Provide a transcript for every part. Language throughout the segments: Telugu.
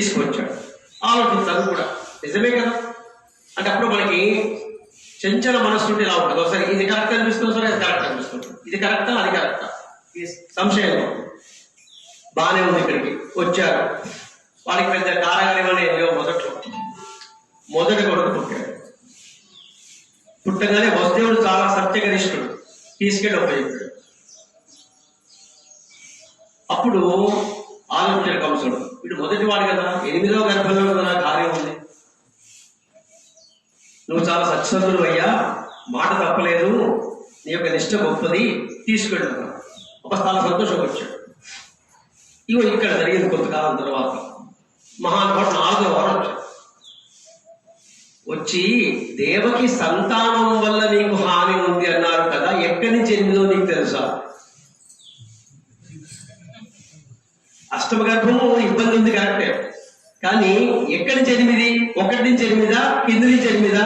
తీసుకొచ్చాడు. ఆలోచించాలి కూడా. నిజమే కదా? అంటే అప్పుడు మనకి చంచల మనస్సు నుండి ఇలా ఉంటుంది. ఒకసారి ఇది కరెక్ట్ అనిపిస్తుంది సరే అది కరెక్ట్ అనిపిస్తుంది ఇది కరెక్టా అది కరెక్టా సంశయం. బాగానే ఉంది ఇక్కడికి. వచ్చారు వాడికి పెద్ద కారగారేమని లేవు మొదట్లో. మొదటి కొడుకు పుట్టాడు. పుట్టగానే వసుదేవుడు చాలా సత్యగరిష్ఠుడు. తీసుకెళ్ళి ఉపయోగించాడు అప్పుడు ఆలోచన కంసుడు వీడు మొదటి వాడు కదా ఎనిమిదో గర్భంలో కదా నా కార్యం ఉంది. నువ్వు చాలా సత్సంతుడు అయ్యా మాట తప్పలేదు నీ యొక్క నిష్ట గొప్పది తీసుకెళ్ళు ఒక స్థాన సంతోషం వచ్చాడు ఇగో ఇక్కడ జరిగింది కొంతకాలం తర్వాత. మహానుభావుడు నాలుగో వారం వచ్చాడు. వచ్చి దేవకి సంతానం వల్ల నీకు హాని ఉంది అన్నారు కదా ఎక్కడి నుంచి ఎనిమిదో నీకు తెలుసా అష్టమ గర్భం ఇబ్బంది ఉంది కరెక్టే కానీ ఎక్కడి నుంచి ఎనిమిది? ఒకటి నుంచి ఎనిమిదా? కింది నుంచి ఎనిమిదా?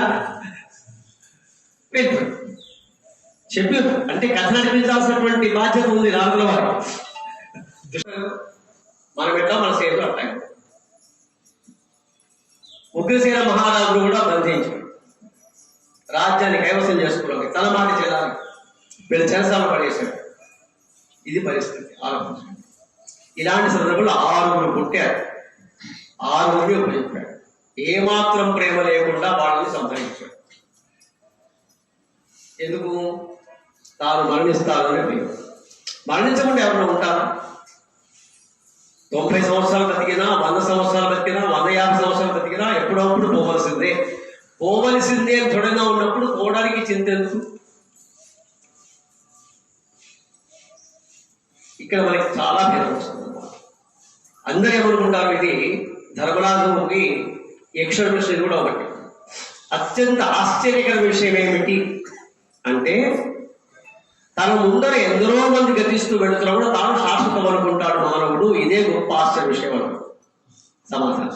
వెళ్ళిపోయాడు చెప్పారు అంటే కథ నడిపించాల్సినటువంటి బాధ్యత ఉంది నాలుగుల వారు. మనం ఎట్లా మన సేవలు అట్టాయి ఉగ్రసేన మహారాజులు కూడా బంధించారు రాజ్యాన్ని కైవసం చేసుకోవడానికి తలమాటి చేయడానికి వీళ్ళు చెరసాల పడేశాడు ఇది పరిస్థితి. ఆలోచించండి. ఇలాంటి సందర్భంలో ఆరుగురు పుట్టారు ఆరుగురిని ఉపయోగించాడు ఏమాత్రం ప్రేమ లేకుండా వాళ్ళని సంహరించాడు ఎందుకు? తాను మరణిస్తానని భయం మరణించకుండా ఎవరైనా ఉంటారు? తొంభై సంవత్సరాలు బతికినా వంద సంవత్సరాలు బతికినా వంద యాభై సంవత్సరాలు బతికినా ఎప్పుడప్పుడు పోవలసిందే. పోవలసిందే అని దృఢంగా ఉన్నప్పుడు పోవడానికి చింతెందుకు ఇక్కడ మనకి చాలా భేదం వస్తుంది. అందరూ ఏమనుకుంటారు ఇది? ధర్మరాజుకి యక్షుడు ఇది కూడా ఒకటి. అత్యంత ఆశ్చర్యకర విషయం ఏమిటి అంటే తన ముందర ఎందరో మంది గతిస్తూ వెళుతున్నా కూడా తాను శాశ్వతం అనుకుంటాడు మానవుడు. ఇదే గొప్ప ఆశ్చర్య విషయం అన్నాడు సమాధానం.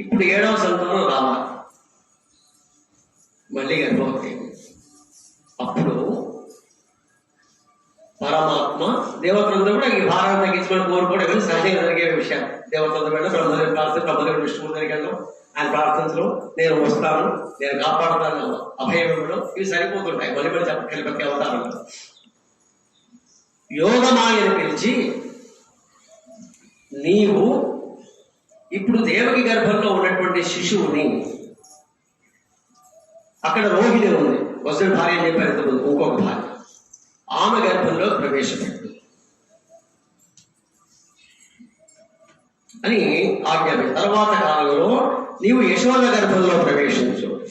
ఇప్పుడు ఏడవ సంతంలో రామ మళ్ళీ గర్భవతి. అప్పుడు పరమాత్మ దేవతలందరూ కూడా ఈ భారం తగ్గించుకొని కోరుకోవడం సహజంగా జరిగే విషయం. దేవతలందరూ వెళ్ళడం ప్రార్థన బ్రహ్మదేవుడు విష్ణువు దగ్గరికి ఆయన ప్రార్థించడం నేను వస్తాను. నేను కాపాడుతాను. అభయం ఇవి సరిపోతుంటాయి. మళ్ళీ మళ్ళీ చెప్పగలి అవతారం యోగమాయను పిలిచి నీవు ఇప్పుడు దేవకి గర్భంలో ఉన్నటువంటి శిశువుని అక్కడ రోహిణి ఉంది. వసతి భార్య అని చెప్పారు ఇంతకుముందు. ఇంకొక భార్య. ఆమె గర్భంలో ప్రవేశపెట్టు. అని ఆజ్ఞాపి తర్వాత కాలంలో నీవు యశోద గర్భంలో ప్రవేశించు.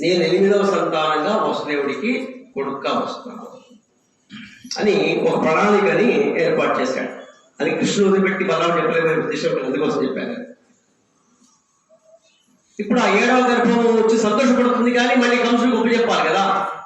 నేను ఎనిమిదవ సంతానంగా వసుదేవుడికి కొడుక్గా వస్తాను అని ఒక ప్రణాళికని ఏర్పాటు చేశాడు. అని కృష్ణుడు పెట్టి బలం చెప్పలేదు ఉద్దేశం అందుకోసం చెప్పాను. ఇప్పుడు ఆ ఏడవ గర్భం వచ్చి సంతోషపడుతుంది కానీ మళ్ళీ కంసుడు గొప్ప చెప్పాలి కదా.